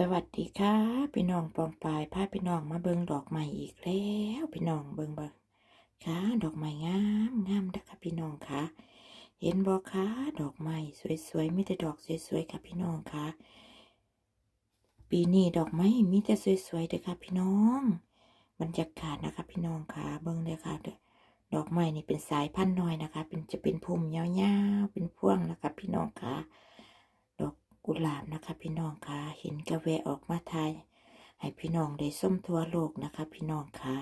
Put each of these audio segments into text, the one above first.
สวัสดีค่ะพี่น้องปองปายพาพี่น้องมาเบิงดอกไม้อีกแล้วพี่น้องเบิงเบิงค่ะดอกไม้งามงามนะคะพี่น้องค่ะ เห็นบ่คะดอกไม้สวยๆมีแต่ดอกสวยๆค่ะพี่น้องค่ะ ปีนี้ดอกไม้มีแต่สวยๆเด้อค่ะพี่น้องบรรยากาศนะคะพี่น้องค่ะเบิงเลยค่ะดอกไม้นี่เป็นสายพันธุ์น้อยนะคะ เป็นจะเป็นพุ่มยาวๆเป็นพวงนะคะพี่น้องค่ะ กุหลาบนะคะ พี่น้องค่ะเห็นกระแวออกมาทายให้พี่น้องได้ส้มทั่วโลกนะคะ พี่น้องค่ะ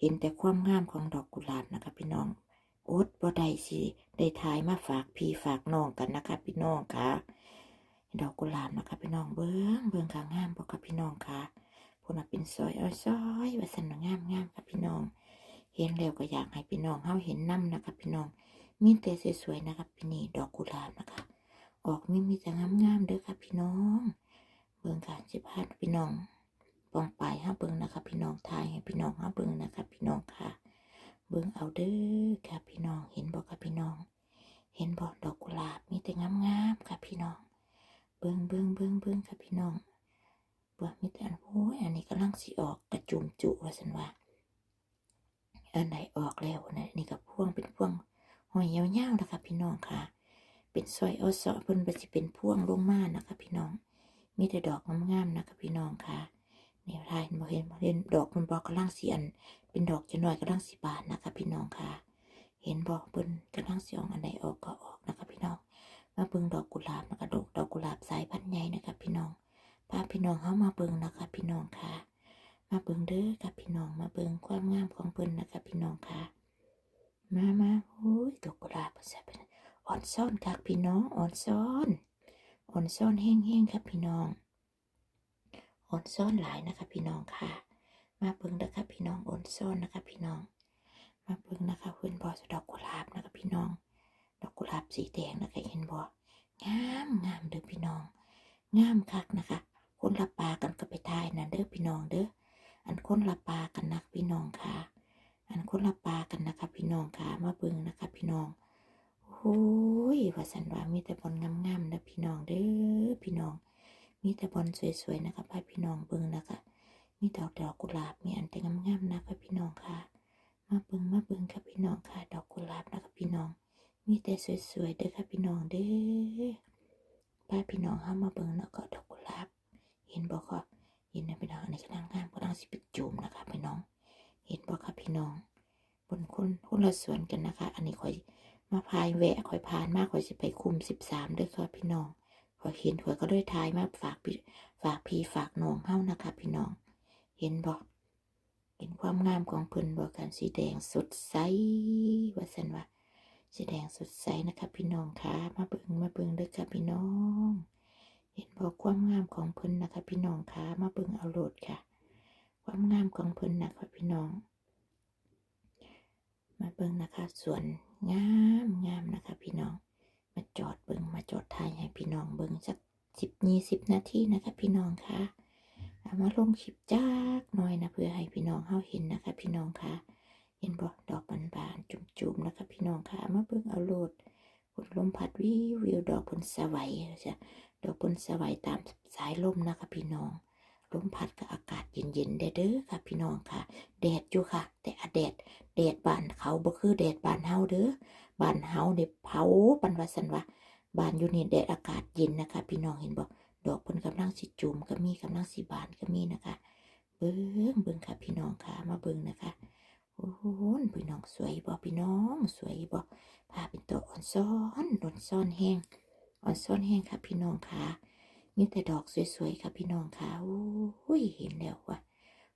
เห็นแต่ความงามของดอกกุหลาบนะคะ พี่น้องอดบ่ได้สิได้ทายมาฝากพี่ฝากน้องกันนะคะ พี่น้องค่ะดอกกุหลาบนะคะ พี่น้องเบิ้งเบิ้งค่ะงามบ่ค่ะพี่น้องค่ะพวกน่ะเป็นซอยอ้อยซอยว่าสันว่างามงามค่ะพี่น้อง เห็นแล้วก็อยากให้พี่น้องเฮาเห็นน้ำนะคะ พี่น้องมีแต่สวยๆนะคะพี่นี่ดอกกุหลาบนะคะ ออกมีมีแต่งามๆเด้อค่ะพี่น้อง เบิ่งค่ะสิพาพี่น้องปองไปห้าเบิ่งนะคะ พี่น้องทายให้พี่น้องห้าเบิ่งนะคะ พี่น้องค่ะ เบิ่งเอาเด้อค่ะพี่น้องเห็นบ่ค่ะพี่น้อง เห็นบ่ดอกกุหลาบมีแต่งามๆค่ะพี่น้อง เบิ่งเบิ่งเบิ่งเบิ่งค่ะพี่น้องเบิ่งมีแต่อันโอ้ยอันนี้กำลังสิออกกระจุมจุว่าซั่นว่าอันไหนออกแล้วนะนี่ก็พ่วงเป็นพ่วงหอยยาวๆนะคะพี่น้องค่ะ เป็นซอยอสาะเพิ่นบ่สิเป็นพ่วงลงมานะคะพี่น้อง มีแต่ดอกงามๆนะคะพี่น้องค่ะนี่ทายบ่เห็นบ่เห็นดอกมันบอกกำลังสิอัน เป็นดอกจะน้อยกำลังสิบานนะคะพี่น้องค่ะ เห็นบอกเพิ่นกำลังสิออกอันใดออกก็ออกนะคะพี่น้อง มาเบิ่งดอกกุหลาบนะคะดอกดอกกุหลาบสายพันธุ์ใหญ่นะคะพี่น้องพาพี่น้องเฮามาเบิ่งนะคะพี่น้องค่ะ มาเบิ่งเด้อค่ะพี่น้องมาเบิ่งความงามของเพิ่นนะคะพี่น้องค่ะ มามาโอ้ยดอกกุหลาบเพิ่นสิเป็น อ่อนซ่อนครับพี่น้องอ่อนซ่อนอ่อนซ่อนแห้งๆครับพี่น้องอ่อนซ่อนหลายนะคะพี่น้องค่ะ มาเบิ่งนะคะพี่น้องอ่อนซ่อนนะคะพี่น้อง มาเบิ่งนะคะเพื่อนบอสดอกกุหลาบนะคะพี่น้อง ดอกกุหลาบสีแดงนะคะเห็นบ่งามงามเด้อพี่น้องงามคักนะคะ คนละปลากันก็ไปทายนะเด้อพี่น้องเด้ออันคนละปลากันนักพี่น้องค่ะ อันคนละปลากันนะคะพี่น้องค่ะ มาเบิ่งนะคะพี่น้อง โอ้ยว่าสันว่ามีแต่บอลงามๆนะพี่น้องเด้อพี่น้อง มีแต่บอลสวยๆนะคะพ่อพี่น้องเบิ่งนะคะ มีดอกดอกกุหลาบมีอันแต่งามๆนะคะพี่น้องค่ะ มาเบิ่งมาเบิ่งค่ะพี่น้องค่ะ ดอกกุหลาบนะคะพี่น้อง มีแต่สวยๆเด้อค่ะพี่น้องเด้อป้าพี่น้องเฮามาเบิ่งแล้วก็ดอกกุหลาบ เห็นบ่คะเห็นนะพี่น้องอันนี้กำลังงามกำลังสิเป็นจูมนะคะพี่น้อง เห็นบ่คะพี่น้อง บนคนคนละสวนกันนะคะ อันนี้คอย มาพายแวะคอยพานมากคอยสิไปคุมสิบสามด้วยค่ะพี่น้องคอยเห็นคอยก็ด้วยทายมาฝากพี่ฝากพี่ฝากน้องเฮ้านะคะ พี่น้อง เห็นบอกเห็นความงามของเพิ่นบอกกันสีแดงสดใสว่าสันว่าสีแดงสดใสนะคะ พี่น้องคะมาเบิงมาเบิงด้อค่ะพี่น้อง เห็นบอกความงามของเพิ่นนะคะ พี่น้องคะมาเบิงเอาโหลดค่ะ ความงามของเพิ่นนะคะพี่น้อง มาเบิ่งนะคะสวนงามงามนะคะ พี่น้อง มาจอดเบิ่งมาจอดถ่ายให้พี่น้องเบิ่งสักสิบยี่สิบนาทีนะคะ พี่น้องค่ะเอามาลงคลิปจักหน่อยนะเพื่อให้พี่น้องเฮาเห็นนะคะ พี่น้องค่ะเห็นบ่ดอกบานๆจุ่มๆนะคะ พี่น้องค่ะมาเบิ่งเอาโลดฝนลมพัดวิววิวดอกผลสวัยจ้ะดอกผลสวัยตามสายลมนะคะ พี่น้อง ลมพัดกับอากาศเย็นๆเด้อเด้อค่ะ พี่น้องค่ะ แดดอยู่ค่ะ แต่อะแดดแดดบ้านเขาบ่คือแดดบ้านเฮาเด้อบ้านเฮาเด็เผาปันว่าสันว่าบ้านอยู่นี่แดดอากาศเย็นนะคะ พี่น้องเห็นบ่ดอกเพิ่นกำลังสิจุ่มก็มีกำลังสิบานก็มีนะคะเบิ่งเบิ่งค่ะ พี่น้องค่ะมาเบิ่งนะคะโอ้โหพี่น้องสวยบ่พี่น้องสวยบ่พาเป็นตัวอ่อนซ้อนอ่อนซ้อนแห้งอ่อนซ้อนแห้งค่ะ พี่น้องค่ะ มีแต่ดอกสวยๆค่ะพี่น้องค่ะโอ้ยเห็นแล้วว่ะ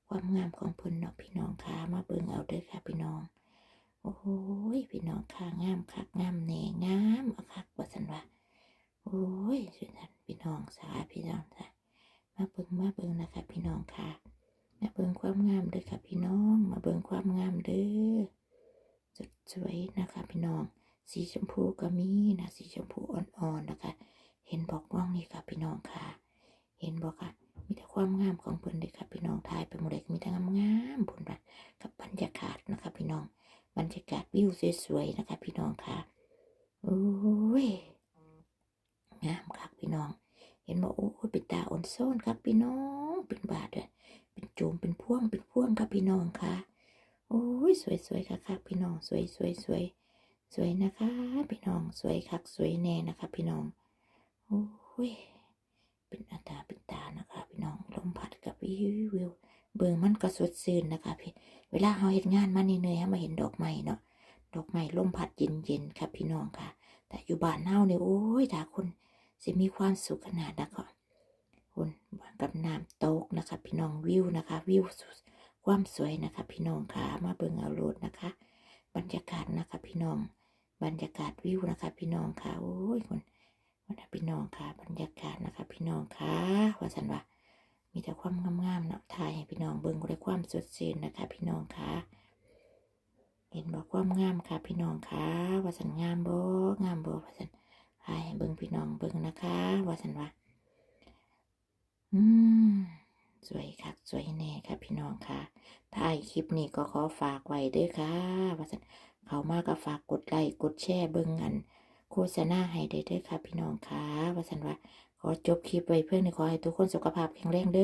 ความงามของเพิ่นเนาะพี่น้องค่ะมาเบิ่งเอาเด้อค่ะพี่น้อง โอ้ยพี่น้องค่ะงามคักงามแน่งามเอาคักว่าสันว่าโอ้ยสุดนันพี่น้องสาพี่น้องค่ะมาเบิ่งมาเบิ่งนะคะพี่น้องค่ะมาเบิ่งความงามเด้อค่ะพี่น้อง มาเบิ่งความงามเด้อสดสวยนะคะพี่น้อง สีชมพูก็มีนะสีชมพูอ่อนๆนะคะ เห็นบอกว่า นี่ค่ะพี่น้องค่ะ เห็นบอกค่ะ มีแต่ความงามของเพิ่นเลยค่ะพี่น้องทายไปหมดเลยมีแต่งามๆผลบัดกับบรรยากาศนะคะพี่น้อง บรรยากาศวิวสวยๆนะคะ พี่น้องค่ะโอ้ยงามคักพี่น้อง เห็นบอกโอ้ยเป็นตาอ่อนโซนครับพี่น้องเป็นบาทเลยเป็นโจมเป็นพ่วงเป็นพ่วงครับพี่น้องค่ะโอ้ยสวยสวยค่ะค่ะพี่น้องสวยสวยสวยสวยนะคะ พี่น้องสวยคักสวยแน่นะคะ พี่น้องโอ้ ยเป็นอัตาเป็นตานะคะพี่น้องลมพัดกับวิววิวเบิ่งมันก็สดชื่นนะคะพี่เวลาเราเห็นงานมาเหนื่อยๆมาเห็นดอกไม้เนาะดอกไม้ลมพัดเย็นๆค่ะพี่น้องค่ะ แต่อยู่บ้านเฮาเนี่ยโอ้ยถ้าคนสิมีความสุขขนาดนะก็คุณกับน้ำตกนะคะ พี่น้องวิวนะคะ วิวสุดความสวยนะคะ พี่น้องค่ะมาเบิ่งเอาโลดนะคะ บรรยากาศนะคะ พี่น้องบรรยากาศวิวนะคะ พี่น้องค่ะโอ้ยคุณ วันนะพี่น้องค่ะบรรยากาศนะคะ พี่น้องค่ะว่าสันว่ามีแต่ความงามๆเนาะถ่ายให้พี่น้องเบิ่งด้วยความสดชื่นนะคะ พี่น้องค่ะเห็นบอกความงามค่ะ พี่น้องค่ะว่าสันงามบ่งามบ่ว่าสันถ่ายให้เบิ่งพี่น้องเบิ่งนะคะว่าสันว่าอืมสวยค่ะสวยแน่ค่ะพี่น้องค่ะถ่าคลิปนี้ก็ขอฝากไว้ด้วยค่ะว่าสันเขามาก็ฝากกดไลค์กดแชร์เบิ่งอัน โฆษณาให้ได้เด้วยค่ะ พี่น้องค่ะว่าสันว่าขอจบคลิปไว้เพื่อนขอให้ทุกคนสุขภาพแข็งแรงเด้อ